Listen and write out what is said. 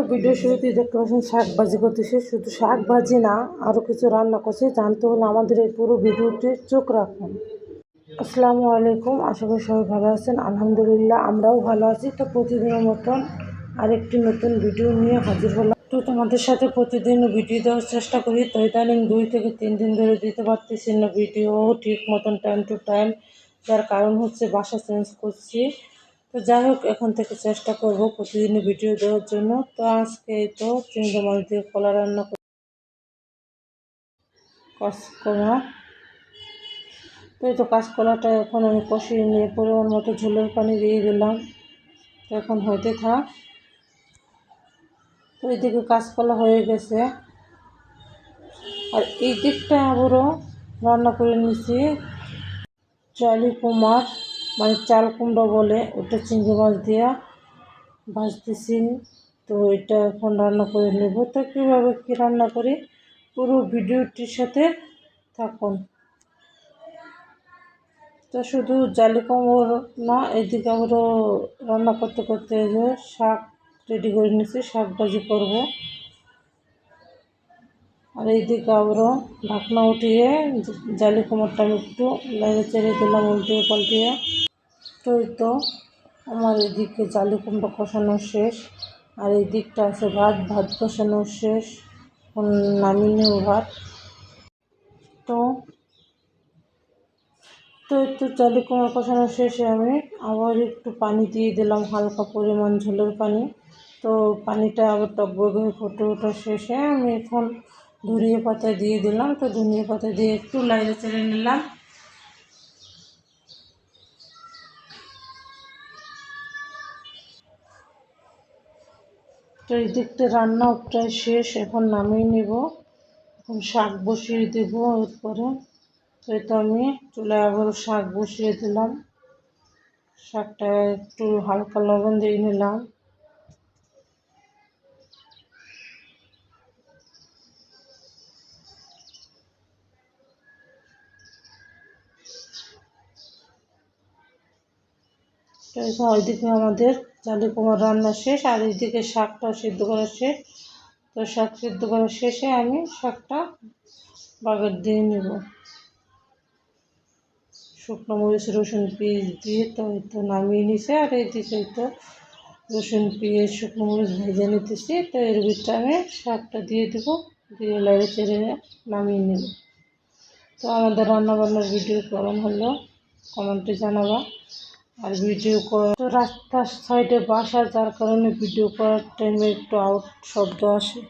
তো ভিডিও শুরুতেই দেখতে পাচ্ছেন শাক ভাজি করতেছে। শুধু শাক ভাজি না আরও কিছু রান্না করছে। জানতে হলে আমাদের এই পুরো ভিডিওতে চোখ রাখুন। আসসালামু আলাইকুম, আশা করি সবাই ভালো আছেন। আলহামদুলিল্লাহ, আমরাও ভালো আছি। তো প্রতিদিনের মতন আরেকটি নতুন ভিডিও নিয়ে হাজির হলাম। তো তোমাদের সাথে প্রতিদিন ভিডিও দেওয়ার চেষ্টা করি। তো ইদানিং দুই থেকে তিন দিন ধরে দিতে পারতেছি না ভিডিও ঠিক মতন টাইম টু টাইম যার কারণ হচ্ছে বাসা চেঞ্জ করছি। তো যাই হোক, এখন থেকে চেষ্টা করব প্রতিদিন ভিডিও দেওয়ার জন্য। তো আজকে তো চিংড়ি মাছ দিয়ে কলা রান্না কাঁচকলা তো এই তো কাঁচকলাটা এখন আমি কষিয়ে নিয়ে পরিমাণ মতো ঝোলের পানি দিয়ে দিলাম। তো এখন হইতে থাক। তো এইদিকে কাঁচকলা হয়ে গেছে। আর এই দিকটা আবারও রান্না করে নিয়েছি। চালি কুমার মানে চাল কুমড়ো বলে, ওটা চিংড়ি মাছ দিয়া ভাজতেছি তো এটা এখন রান্না করে নেব। তো কীভাবে কী রান্না করি? পুরো ভিডিওটির সাথে থাকুন। তো শুধু জালি কুমড়ো না, এদিকে আমরা রান্না করতে করতে শাক রেডি করে নিয়েছি, শাক ভাজি করব। আর এইদিকে আবারও ঢাকনা উঠিয়ে জালি কুমড়টা আমি একটু লাইনে চেড়ে দিলাম উল্টিয়ে পাল্টিয়ে তো তো আমার এদিকে জালি কুমড়ো কষানো শেষ, আর এই দিকটা আছে ভাত ভাত কষানো শেষ নামিয়ে নেব ভাত। তো তো একটু জালি কুমড়ো কষানো শেষে আমি আবার একটু পানি দিয়ে দিলাম, হালকা পরিমাণ ঝোলের পানি। তো পানিটা আবার টকবগ ফুটে ওঠা শেষে আমি এখন ধনিয়া পাতা দিয়ে দিলাম। তো ধনিয়া পাতা দিয়ে একটু লাইনে চেড়ে নিলাম। তো এই দিকটা রান্না প্রায় শেষ, এখন নামিয়ে নেব। এখন শাক বসিয়ে দেব এরপরে। তো তো আমি চুলায় আবার শাক বসিয়ে দিলাম। শাকটা একটু হালকা লবণ দিয়ে নিলাম। তো ওইদিকে আমাদের জালি কুমার রান্না শেষ, আর এইদিকে শাকটা সিদ্ধ করা শেষ। তো শাক সিদ্ধ করা শেষে আমি শাকটা বাগার দিয়ে নেব। শুকনো মরিচ, রসুন, পেঁয়াজ দিয়ে তো তো নামিয়ে নিছে, আর এইদিকে তো রসুন, পেঁয়াজ, শুকনো মরিচ ভেজে নিতেছি। তো এর ভিতরে আমি শাকটা দিয়ে দেবো, দিয়ে লাড়ে চেড়ে নামিয়ে নেব। তো আমাদের রান্নাবান্নার ভিডিও কেমন হলো? কমেন্টে জানাবা। আর ভিডিও করা তো রাস্তার সাইডে বাসা, যার কারণে ভিডিও করার টাইমে একটু আউট শব্দ আসে।